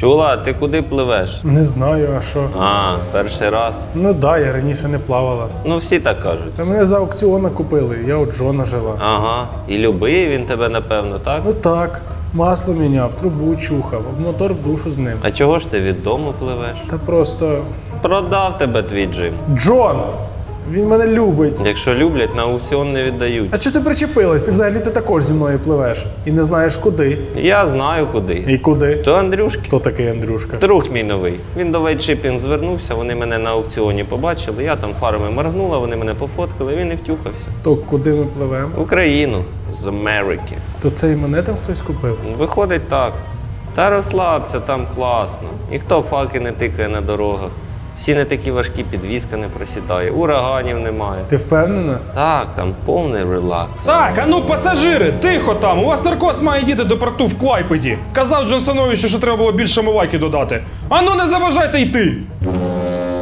Чула, ти куди пливеш? Не знаю, а що. А, перший раз. Ну да, я раніше не плавала. Ну, всі так кажуть. Та мене за аукціона купили, я у Джона жила. Ага. І любив він тебе, напевно, так? Ну так, масло міняв, трубу чухав, в мотор в душу з ним. А чого ж ти від дому пливеш? Та просто. Продав тебе твій джим. Джон! Він мене любить. Якщо люблять, на аукціон не віддають. А чого ти причепилась? Ти взагалі ти також зі мною пливеш. І не знаєш куди. Я знаю куди. І куди. То Андрюшки. Хто такий Андрюшка? Друг мій новий. Він до вейчипінг звернувся, вони мене на аукціоні побачили. Я там фарами моргнула, вони мене пофоткали, він і втюхався. То куди ми пливемо? В Україну з Америки. То це і мене там хтось купив. Виходить так. Та розслабся, там класно. Ніхто факи не тикає на дорогах. Всі не такі важкі, підвізка не просідає, ураганів немає. Ти впевнена? Так, там повний релакс. Так, а ну пасажири, тихо там. У вас наркоз має діти до порту в Клайпеді. Казав Джонсоновичу, що треба було більше мовайки додати. А ну не заважайте йти.